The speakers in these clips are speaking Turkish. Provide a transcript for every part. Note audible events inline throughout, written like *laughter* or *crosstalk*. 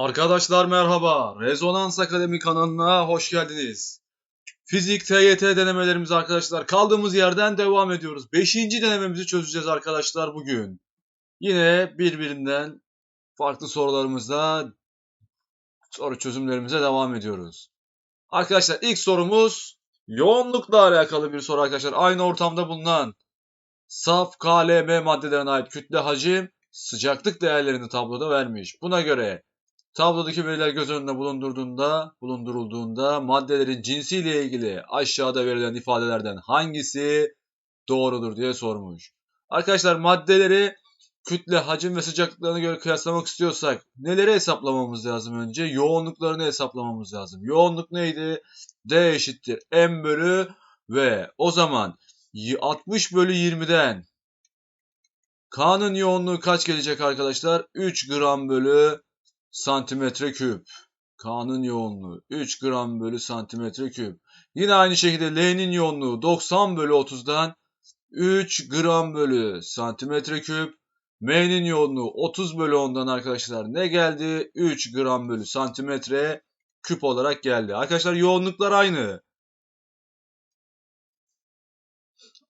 Arkadaşlar merhaba. Rezonans Akademi kanalına hoş geldiniz. Fizik TYT denemelerimiz arkadaşlar kaldığımız yerden devam ediyoruz. Beşinci denememizi çözeceğiz arkadaşlar bugün. Yine birbirinden farklı sorularımızla soru çözümlerimize devam ediyoruz. Arkadaşlar ilk sorumuz yoğunlukla alakalı bir soru arkadaşlar. Aynı ortamda bulunan saf KLM maddelerine ait kütle hacim sıcaklık değerlerini tabloda vermiş. Buna göre Tablodaki veriler göz önünde bulundurduğunda, bulundurulduğunda maddelerin cinsiyle ilgili aşağıda verilen ifadelerden hangisi doğrudur diye sormuş. Arkadaşlar maddeleri kütle, hacim ve sıcaklıklarına göre kıyaslamak istiyorsak neleri hesaplamamız lazım önce? Yoğunluklarını hesaplamamız lazım. Yoğunluk neydi? D eşittir M bölü ve o zaman 60 bölü 20'den K'nın yoğunluğu kaç gelecek arkadaşlar? 3 gram bölü santimetre küp. K'nın yoğunluğu 3 gram bölü santimetre küp. Yine aynı şekilde L'nin yoğunluğu 90 bölü 30'dan 3 gram bölü santimetre küp. M'nin yoğunluğu 30 bölü 10'dan arkadaşlar ne geldi? 3 gram bölü santimetre küp olarak geldi. Arkadaşlar yoğunluklar aynı.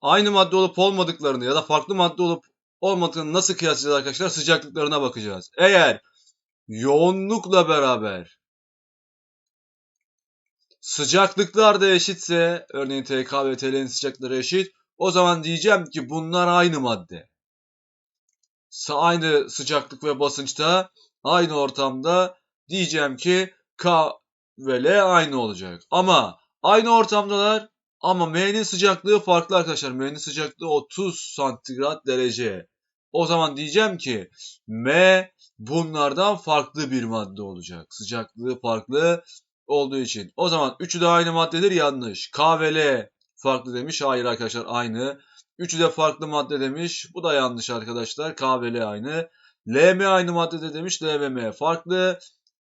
Aynı madde olup olmadıklarını ya da farklı madde olup olmadığını nasıl kıyaslayacağız arkadaşlar? Sıcaklıklarına bakacağız. Eğer yoğunlukla beraber sıcaklıklar da eşitse örneğin TK ve TL'nin sıcaklıkları eşit o zaman diyeceğim ki bunlar aynı madde. Aynı sıcaklık ve basınçta aynı ortamda diyeceğim ki K ve L aynı olacak. Ama aynı ortamdalar ama M'nin sıcaklığı farklı arkadaşlar. M'nin sıcaklığı 30 santigrat derece. O zaman diyeceğim ki M bunlardan farklı bir madde olacak. Sıcaklığı farklı olduğu için. O zaman üçü de aynı maddedir yanlış. K ve L farklı demiş. Hayır arkadaşlar aynı. Üçü de farklı madde demiş. Bu da yanlış arkadaşlar. K ve L aynı. L M aynı maddede demiş. L ve M farklı.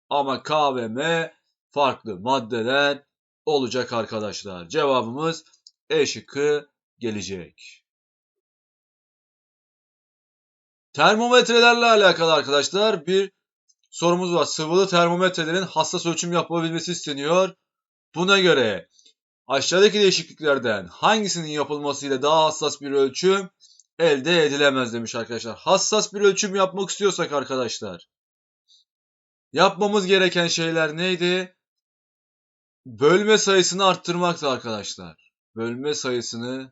Ama K ve M farklı maddeler olacak arkadaşlar. Cevabımız E şıkkı gelecek. Termometrelerle alakalı arkadaşlar bir sorumuz var. Sıvılı termometrelerin hassas ölçüm yapabilmesi isteniyor. Buna göre aşağıdaki değişikliklerden hangisinin yapılmasıyla daha hassas bir ölçüm elde edilemez demiş arkadaşlar. Hassas bir ölçüm yapmak istiyorsak arkadaşlar yapmamız gereken şeyler neydi? Bölme sayısını arttırmaktı arkadaşlar. Bölme sayısını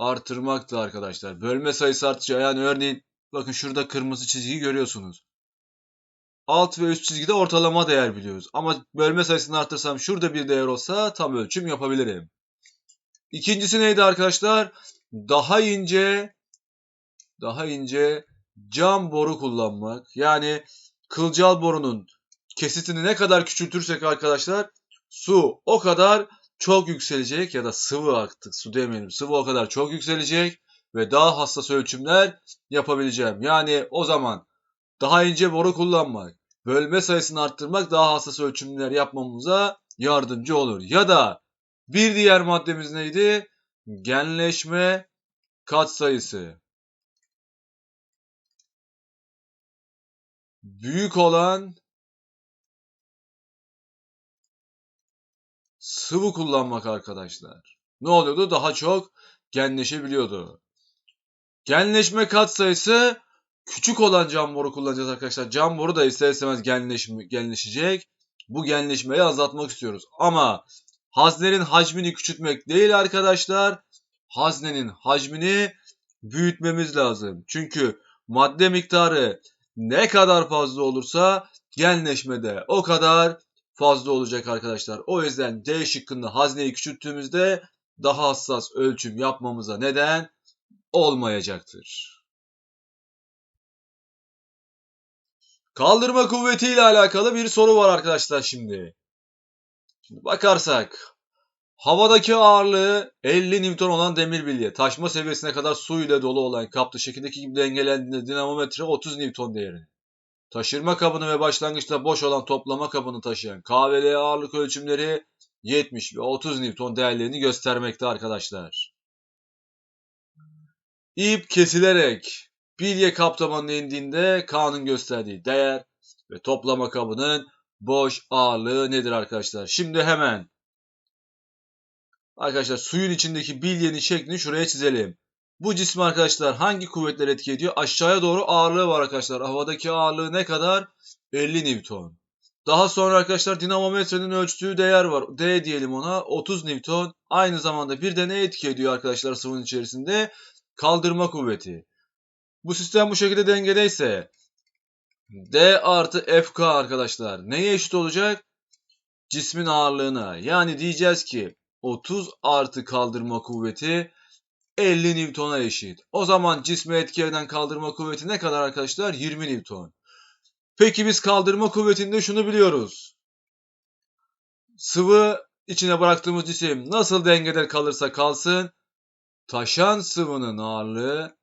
artırmaktı arkadaşlar. Bölme sayısı artacak. Yani örneğin bakın şurada kırmızı çizgiyi görüyorsunuz. Alt ve üst çizgide ortalama değer biliyoruz. Ama bölme sayısını arttırsam şurada bir değer olsa tam ölçüm yapabilirim. İkincisi neydi arkadaşlar? Daha ince daha ince cam boru kullanmak. Yani kılcal borunun kesitini ne kadar küçültürsek arkadaşlar su o kadar çok yükselecek ya da sıvı artık su demeyelim sıvı o kadar çok yükselecek ve daha hassas ölçümler yapabileceğim. Yani o zaman daha ince boru kullanmak, bölme sayısını arttırmak daha hassas ölçümler yapmamıza yardımcı olur. Ya da bir diğer maddemiz neydi? Genleşme katsayısı. Büyük olan sıvı kullanmak arkadaşlar. Ne oluyordu? Daha çok genleşebiliyordu. Genleşme katsayısı küçük olan cam boru kullanacağız arkadaşlar. Cam boru da ister istemez genleş, genleşecek. Bu genleşmeyi azaltmak istiyoruz. Ama haznenin hacmini küçültmek değil arkadaşlar. Haznenin hacmini büyütmemiz lazım. Çünkü madde miktarı ne kadar fazla olursa genleşmede o kadar fazla olacak arkadaşlar. O yüzden D şıkkında hazneyi küçülttüğümüzde daha hassas ölçüm yapmamıza neden olmayacaktır. Kaldırma kuvveti ile alakalı bir soru var arkadaşlar şimdi. Şimdi bakarsak havadaki ağırlığı 50 Newton olan demir bilye taşma seviyesine kadar su ile dolu olan kaplı şekildeki gibi dengelendiğinde dinamometre 30 Newton değerinde. Taşırma kabını ve başlangıçta boş olan toplama kabını taşıyan KVL ağırlık ölçümleri 70 ve 30 Newton değerlerini göstermekte arkadaşlar. İp kesilerek bilye kaptamanına indiğinde K'nın gösterdiği değer ve toplama kabının boş ağırlığı nedir arkadaşlar? Şimdi hemen arkadaşlar suyun içindeki bilyenin şeklini şuraya çizelim. Bu cisim arkadaşlar hangi kuvvetler etki ediyor? Aşağıya doğru ağırlığı var arkadaşlar. Havadaki ağırlığı ne kadar? 50 Newton. Daha sonra arkadaşlar dinamometrenin ölçtüğü değer var. D diyelim ona 30 Newton. Aynı zamanda bir de ne etki ediyor arkadaşlar sıvının içerisinde? Kaldırma kuvveti. Bu sistem bu şekilde dengedeyse D artı FK arkadaşlar neye eşit olacak? Cismin ağırlığına. Yani diyeceğiz ki 30 artı kaldırma kuvveti 50 Newton'a eşit. O zaman cisme etki eden kaldırma kuvveti ne kadar arkadaşlar? 20 Newton. Peki biz kaldırma kuvvetinde şunu biliyoruz. Sıvı içine bıraktığımız cisim nasıl dengede kalırsa kalsın taşan sıvının ağırlığı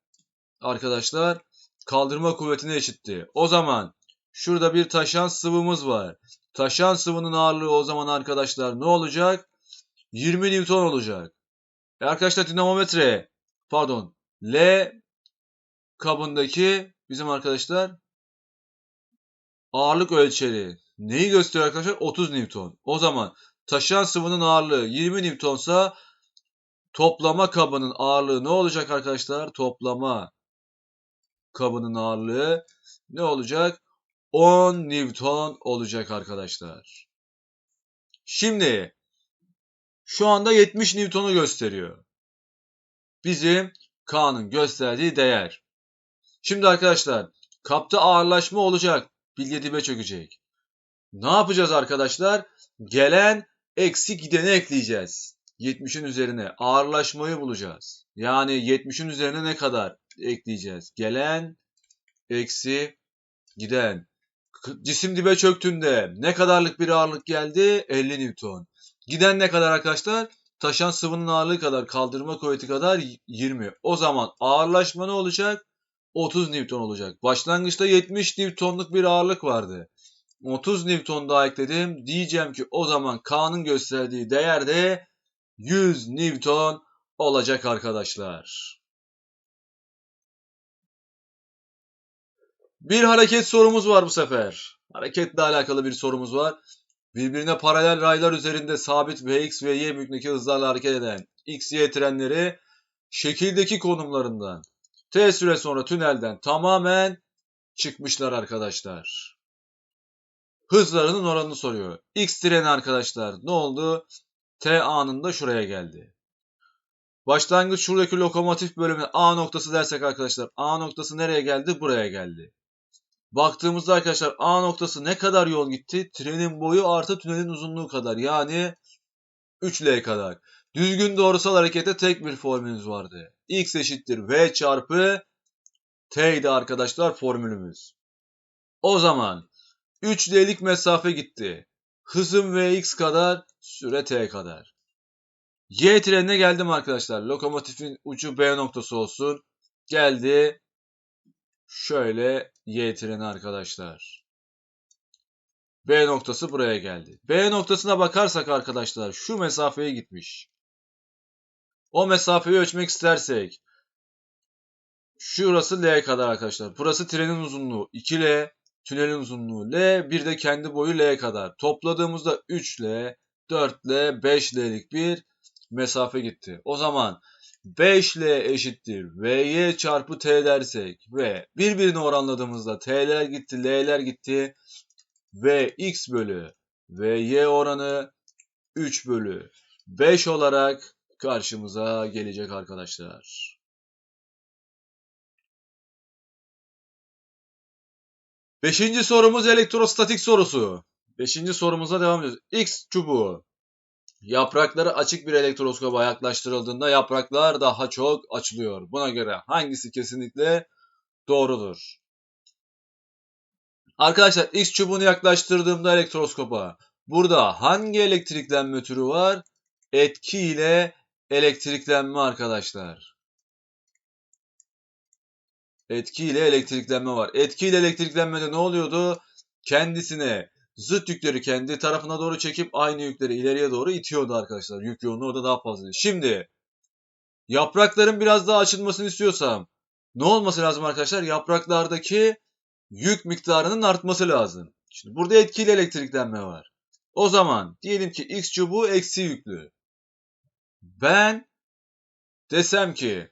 arkadaşlar kaldırma kuvvetine eşitti. O zaman şurada bir taşan sıvımız var. Taşan sıvının ağırlığı o zaman arkadaşlar ne olacak? 20 Newton olacak. E arkadaşlar dinamometre pardon L kabındaki bizim arkadaşlar ağırlık ölçeri neyi gösteriyor arkadaşlar? 30 Newton. O zaman taşıyan sıvının ağırlığı 20 Newtonsa toplama kabının ağırlığı ne olacak arkadaşlar? Toplama kabının ağırlığı ne olacak? 10 Newton olacak arkadaşlar. Şimdi şu anda 70 Newton'u gösteriyor. Bizim K'nın gösterdiği değer. Şimdi arkadaşlar kapta ağırlaşma olacak. Bilye dibe çökecek. Ne yapacağız arkadaşlar? Gelen eksi gideni ekleyeceğiz. 70'in üzerine ağırlaşmayı bulacağız. Yani 70'in üzerine ne kadar ekleyeceğiz? Gelen eksi giden. Cisim dibe çöktüğünde ne kadarlık bir ağırlık geldi? 50 Newton. Giden ne kadar arkadaşlar? Taşan sıvının ağırlığı kadar, kaldırma kuvveti kadar 20. O zaman ağırlaşma ne olacak? 30 Newton olacak. Başlangıçta 70 Newton'luk bir ağırlık vardı. 30 Newton daha ekledim. Diyeceğim ki o zaman K'nın gösterdiği değer de 100 Newton olacak arkadaşlar. Bir hareket sorumuz var bu sefer. Hareketle alakalı bir sorumuz var. Birbirine paralel raylar üzerinde sabit Vx ve y büyüklüğündeki hızlarla hareket eden X, Y trenleri şekildeki konumlarından T süre sonra tünelden tamamen çıkmışlar arkadaşlar. Hızlarının oranını soruyor. X treni arkadaşlar ne oldu? T anında şuraya geldi. Başlangıç şuradaki lokomotif bölümü A noktası dersek arkadaşlar A noktası nereye geldi? Buraya geldi. Baktığımızda arkadaşlar A noktası ne kadar yol gitti? Trenin boyu artı tünelin uzunluğu kadar. Yani 3L kadar. Düzgün doğrusal harekete tek bir formülümüz vardı. X eşittir V çarpı T'ydi arkadaşlar formülümüz. O zaman 3L'lik mesafe gitti. Hızım Vx kadar, süre T kadar. Y trenine geldim arkadaşlar. Lokomotifin ucu B noktası olsun. Geldi. Şöyle Y arkadaşlar. B noktası buraya geldi. B noktasına bakarsak arkadaşlar şu mesafeye gitmiş. O mesafeyi ölçmek istersek şurası L kadar arkadaşlar. Burası trenin uzunluğu 2L, tünelin uzunluğu L, bir de kendi boyu L kadar. Topladığımızda 3L, 4L, 5L'lik bir mesafe gitti. O zaman 5L eşittir Vy çarpı T dersek ve birbirini oranladığımızda T'ler gitti, L'ler gitti ve X bölü Vy oranı 3 bölü 5 olarak karşımıza gelecek arkadaşlar. Beşinci sorumuz elektrostatik sorusu. Beşinci sorumuza devam ediyoruz. X çubuğu Yaprakları açık bir elektroskopa yaklaştırıldığında yapraklar daha çok açılıyor. Buna göre hangisi kesinlikle doğrudur? Arkadaşlar X çubuğunu yaklaştırdığımda elektroskopa burada hangi elektriklenme türü var? Etki ile elektriklenme arkadaşlar. Etki ile elektriklenme var. Etki ile elektriklenmede ne oluyordu? Kendisine zıt yükleri kendi tarafına doğru çekip aynı yükleri ileriye doğru itiyordu arkadaşlar. Yük yoğunluğu orada daha fazla. Şimdi yaprakların biraz daha açılmasını istiyorsam ne olması lazım arkadaşlar? Yapraklardaki yük miktarının artması lazım. Şimdi burada etkili elektriklenme var. O zaman diyelim ki x çubuğu eksi yüklü. Ben desem ki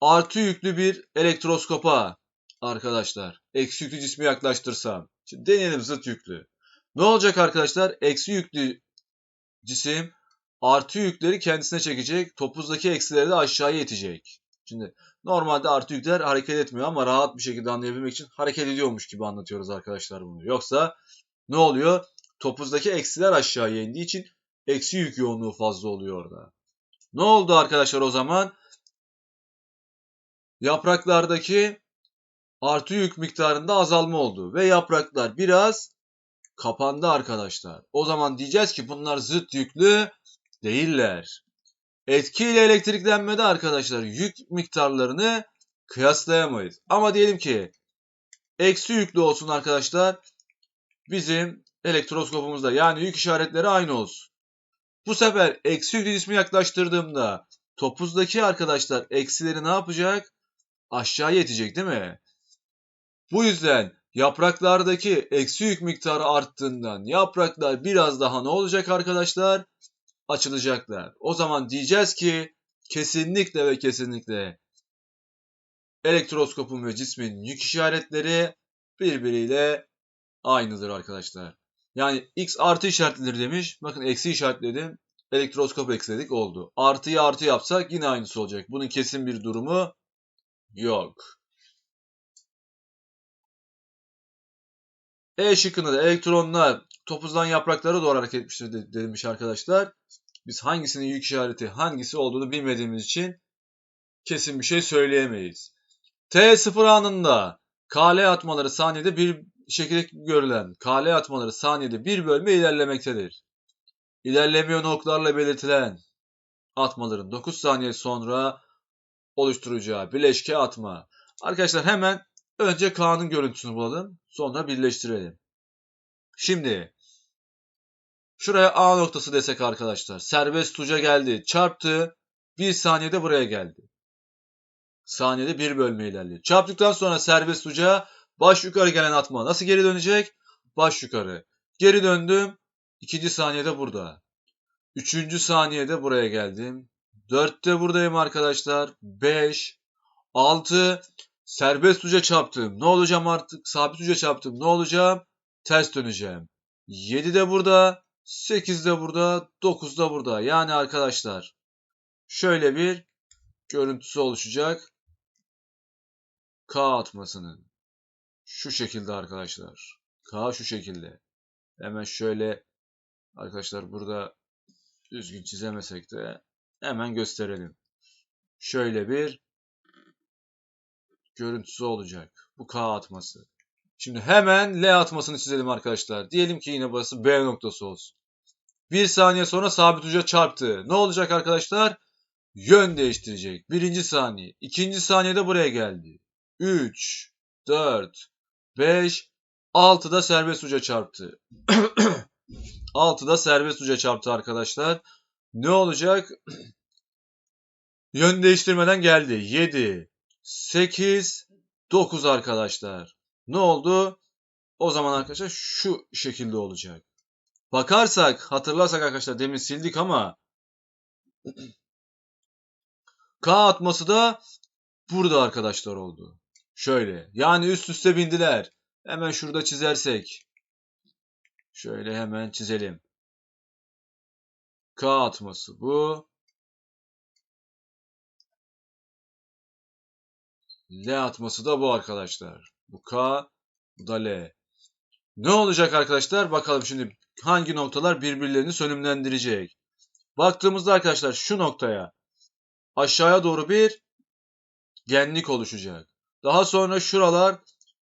artı yüklü bir elektroskopa arkadaşlar eksi yüklü cismi yaklaştırsam. Şimdi deneyelim zıt yüklü. Ne olacak arkadaşlar? Eksi yüklü cisim artı yükleri kendisine çekecek. Topuzdaki eksileri de aşağıya itecek. Şimdi normalde artı yükler hareket etmiyor ama rahat bir şekilde anlayabilmek için hareket ediyormuş gibi anlatıyoruz arkadaşlar bunu. Yoksa ne oluyor? Topuzdaki eksiler aşağıya indiği için eksi yük yoğunluğu fazla oluyor orada. Ne oldu arkadaşlar o zaman? Yapraklardaki artı yük miktarında azalma oldu ve yapraklar biraz kapandı arkadaşlar. O zaman diyeceğiz ki bunlar zıt yüklü değiller. Etkiyle elektriklenmede arkadaşlar yük miktarlarını kıyaslayamayız. Ama diyelim ki eksi yüklü olsun arkadaşlar. Bizim elektroskopumuzda yani yük işaretleri aynı olsun. Bu sefer eksi yüklü cismi yaklaştırdığımda topuzdaki arkadaşlar eksileri ne yapacak? Aşağıya itecek değil mi? Bu yüzden yapraklardaki eksi yük miktarı arttığından yapraklar biraz daha ne olacak arkadaşlar? Açılacaklar. O zaman diyeceğiz ki kesinlikle ve kesinlikle elektroskopun ve cismin yük işaretleri birbiriyle aynıdır arkadaşlar. Yani x artı işaretlidir demiş. Bakın eksi işaretledim. Elektroskop eksiledik oldu. Artıyı artı yapsak yine aynısı olacak. Bunun kesin bir durumu yok. E şıkkında da elektronlar topuzdan yapraklara doğru hareket etmiştir demiş arkadaşlar. Biz hangisinin yük işareti hangisi olduğunu bilmediğimiz için kesin bir şey söyleyemeyiz. T0 anında KL atmaları saniyede bir şekilde görülen KL atmaları saniyede bir bölme ilerlemektedir. İlerlemiyor noktalarla belirtilen atmaların 9 saniye sonra oluşturacağı bileşke atma. Arkadaşlar hemen önce K'nın görüntüsünü bulalım. Sonra birleştirelim. Şimdi şuraya A noktası desek arkadaşlar. Serbest uca geldi. Çarptı. Bir saniyede buraya geldi. Saniyede bir bölme ilerliyor. Çarptıktan sonra serbest uca baş yukarı gelen atma. Nasıl geri dönecek? Baş yukarı. Geri döndüm. İkinci saniyede burada. Üçüncü saniyede buraya geldim. Dörtte buradayım arkadaşlar. Beş. Altı. Serbest uca çarptım. Ne olacağım artık? Sabit uca çarptım. Ne olacağım? Ters döneceğim. 7 de burada. 8 de burada. 9 da burada. Yani arkadaşlar şöyle bir görüntüsü oluşacak. K atmasının. Şu şekilde arkadaşlar. K şu şekilde. Hemen şöyle arkadaşlar burada düzgün çizemesek de hemen gösterelim. Şöyle bir görüntüsü olacak. Bu K atması. Şimdi hemen L atmasını çizelim arkadaşlar. Diyelim ki yine burası B noktası olsun. Bir saniye sonra sabit uca çarptı. Ne olacak arkadaşlar? Yön değiştirecek. Birinci saniye. ikinci saniyede buraya geldi. 3, 4, 5, 6'da serbest uca çarptı. *clears throat* 6'da serbest uca çarptı arkadaşlar. Ne olacak? *clears throat* Yön değiştirmeden geldi. 7, 8, 9 arkadaşlar. Ne oldu? O zaman arkadaşlar şu şekilde olacak. Bakarsak, hatırlarsak arkadaşlar demin sildik ama K atması da burada arkadaşlar oldu. Şöyle. Yani üst üste bindiler. Hemen şurada çizersek. Şöyle hemen çizelim. K atması bu. L atması da bu arkadaşlar. Bu K, bu da L. Ne olacak arkadaşlar? Bakalım şimdi hangi noktalar birbirlerini sönümlendirecek. Baktığımızda arkadaşlar şu noktaya aşağıya doğru bir genlik oluşacak. Daha sonra şuralar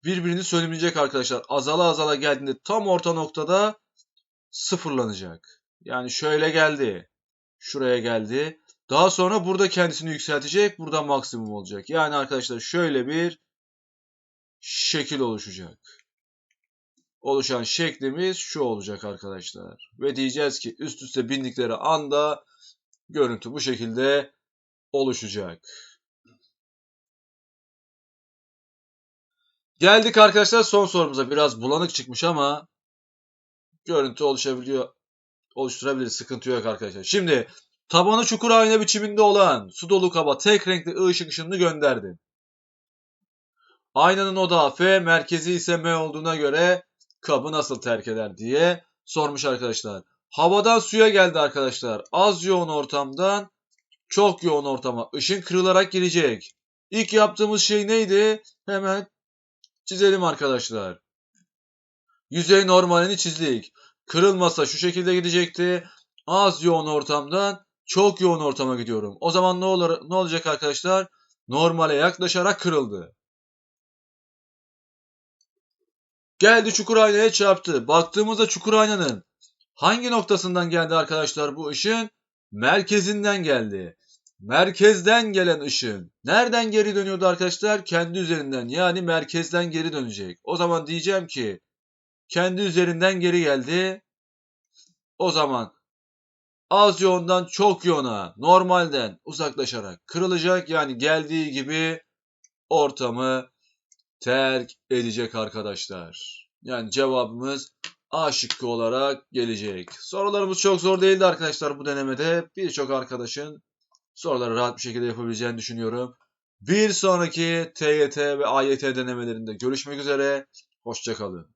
birbirini sönümleyecek arkadaşlar. Azala azala geldiğinde tam orta noktada sıfırlanacak. Yani şöyle geldi. Şuraya geldi. Daha sonra burada kendisini yükseltecek. Burada maksimum olacak. Yani arkadaşlar şöyle bir şekil oluşacak. Oluşan şeklimiz şu olacak arkadaşlar. Ve diyeceğiz ki üst üste bindikleri anda görüntü bu şekilde oluşacak. Geldik arkadaşlar son sorumuza. Biraz bulanık çıkmış ama görüntü oluşabiliyor. Oluşturabilir. Sıkıntı yok arkadaşlar. Şimdi tabanı çukur ayna biçiminde olan su dolu kaba tek renkli ışık ışınını gönderdi. Aynanın odağı F, merkezi ise M olduğuna göre kabı nasıl terk eder diye sormuş arkadaşlar. Havadan suya geldi arkadaşlar. Az yoğun ortamdan çok yoğun ortama ışın kırılarak girecek. İlk yaptığımız şey neydi? Hemen çizelim arkadaşlar. Yüzey normalini çizdik. Kırılmasa şu şekilde gidecekti. Az yoğun ortamdan çok yoğun ortama gidiyorum. O zaman ne olur ne olacak arkadaşlar? Normale yaklaşarak kırıldı. Geldi çukur aynaya çarptı. Baktığımızda çukur aynanın hangi noktasından geldi arkadaşlar bu ışın? Merkezinden geldi. Merkezden gelen ışın nereden geri dönüyordu arkadaşlar? Kendi üzerinden yani merkezden geri dönecek. O zaman diyeceğim ki kendi üzerinden geri geldi. O zaman az yoğundan çok yoğuna normalden uzaklaşarak kırılacak. Yani geldiği gibi ortamı terk edecek arkadaşlar. Yani cevabımız A şıkkı olarak gelecek. Sorularımız çok zor değildi arkadaşlar bu denemede. Birçok arkadaşın soruları rahat bir şekilde yapabileceğini düşünüyorum. Bir sonraki TYT ve AYT denemelerinde görüşmek üzere. Hoşçakalın.